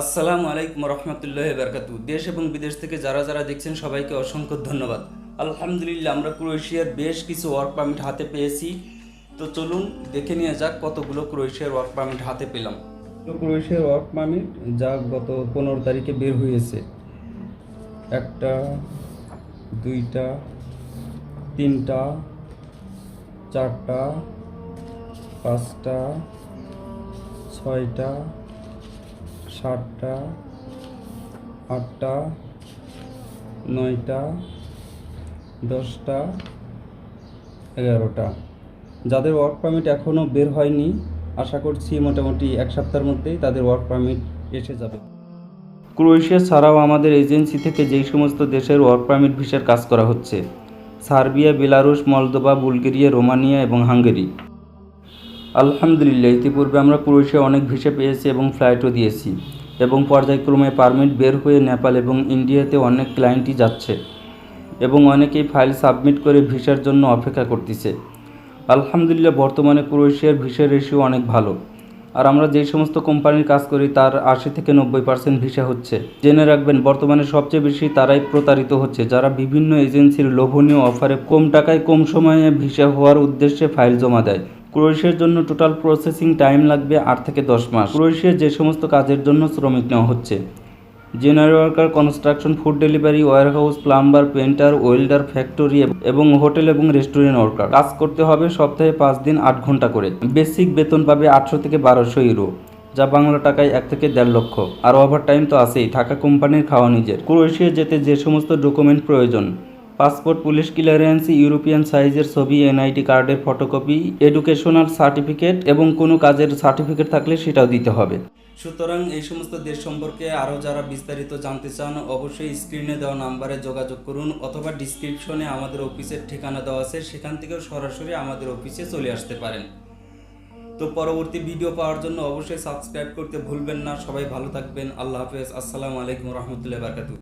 আসসালামু আলাইকুম রহমতুল্লাহ বারকাতু দেশ এবং বিদেশ থেকে যারা যারা দেখছেন, সবাইকে অসংখ্য ধন্যবাদ। আলহামদুলিল্লাহ, আমরা ক্রোয়েশিয়ার বেশ কিছু ওয়ার্ক পারমিট হাতে পেয়েছি। তো চলুন দেখে নিয়ে যাক কতগুলো ক্রোয়েশিয়ার ওয়ার্ক পারমিট হাতে পেলাম। ক্রোয়েশিয়ার ওয়ার্ক পারমিট যা গত পনেরো তারিখে বের হয়েছে। একটা, দুইটা, তিনটা, চারটা, পাঁচটা, ছয়টা সাতটা, আটটা, নয়টা, দশটা, এগারোটা। যাদের ওয়ার্ক পারমিট এখনও বের হয়নি, আশা করছি মোটামুটি এক সপ্তাহের মধ্যেই তাদের ওয়ার্ক পারমিট এসে যাবে। ক্রোয়েশিয়া ছাড়াও আমাদের এজেন্সি থেকে যেই সমস্ত দেশের ওয়ার্ক পারমিট ভিসার কাজ করা হচ্ছে, Serbia, Belarus, Moldova, Bulgaria, Romania এবং হাঙ্গেরি। আলহামদুলিল্লাহ, ইতিপূর্বে আমরা ক্রোয়েশিয়া অনেক ভিসা পেয়েছি এবং ফ্লাইটও দিয়েছি এবং পর্যায়ক্রমে পারমিট বের হয়ে নেপাল এবং ইন্ডিয়াতে অনেক ক্লায়েন্টই যাচ্ছে এবং অনেকেই ফাইল সাবমিট করে ভিসার জন্য অপেক্ষা করতেছে। আলহামদুলিল্লাহ, বর্তমানে ক্রোয়েশিয়ার ভিসা রেশিও অনেক ভালো। আর আমরা যে সমস্ত কোম্পানির কাজ করি, তার আশি থেকে নব্বই পার্সেন্ট ভিসা হচ্ছে। জেনে রাখবেন, বর্তমানে সবচেয়ে বেশি তারাই প্রতারিত হচ্ছে, যারা বিভিন্ন এজেন্সির লোভনীয় অফারে কম টাকায় কম সময়ে ভিসা হওয়ার উদ্দেশ্যে ফাইল জমা দেয়। ক্রোয়েশিয়ার জন্য টোটাল প্রসেসিং টাইম লাগবে আট থেকে দশ মাস। ক্রোয়েশিয়ার যে সমস্ত কাজের জন্য শ্রমিক নেওয়া হচ্ছে। General worker construction food delivery warehouse plumber painter welder factory এবং হোটেল এবং রেস্টুরেন্ট ওয়ার্কার কাজ করতে হবে সপ্তাহে পাঁচ দিন আট ঘণ্টা করে। বেসিক বেতন পাবে আটশো থেকে বারোশো ইউরো যা বাংলা টাকায় এক থেকে দেড় লক্ষ। আর ওভার টাইম তো আছেই, থাকা কোম্পানির খাওয়া নিজের। ক্রোয়েশিয়া যেতে যে সমস্ত ডকুমেন্ট প্রয়োজন পাসপোর্ট পুলিশ ক্লিয়ারেন্স, ইউরোপিয়ান সাইজের ছবি এনআইটি কার্ডের ফটোকপি, এডুকেশনাল সার্টিফিকেট এবং কোনো কাজের সার্টিফিকেট থাকলে সেটাও দিতে হবে। সুতরাং এই সমস্ত দেশ সম্পর্কে আরও যারা বিস্তারিত জানতে চান, অবশ্যই স্ক্রিনে দেওয়া নাম্বারে যোগাযোগ করুন অথবা ডিসক্রিপশনে আমাদের অফিসের ঠিকানা দেওয়া আছে, সেখান থেকেও সরাসরি আমাদের অফিসে চলে আসতে পারেন। তো পরবর্তী ভিডিও পাওয়ার জন্য অবশ্যই সাবস্ক্রাইব করতে ভুলবেন না। সবাই ভালো থাকবেন। আল্লাহ হাফেজ। আসসালামু আলাইকুম রহমতুল্লাহ বারকাতু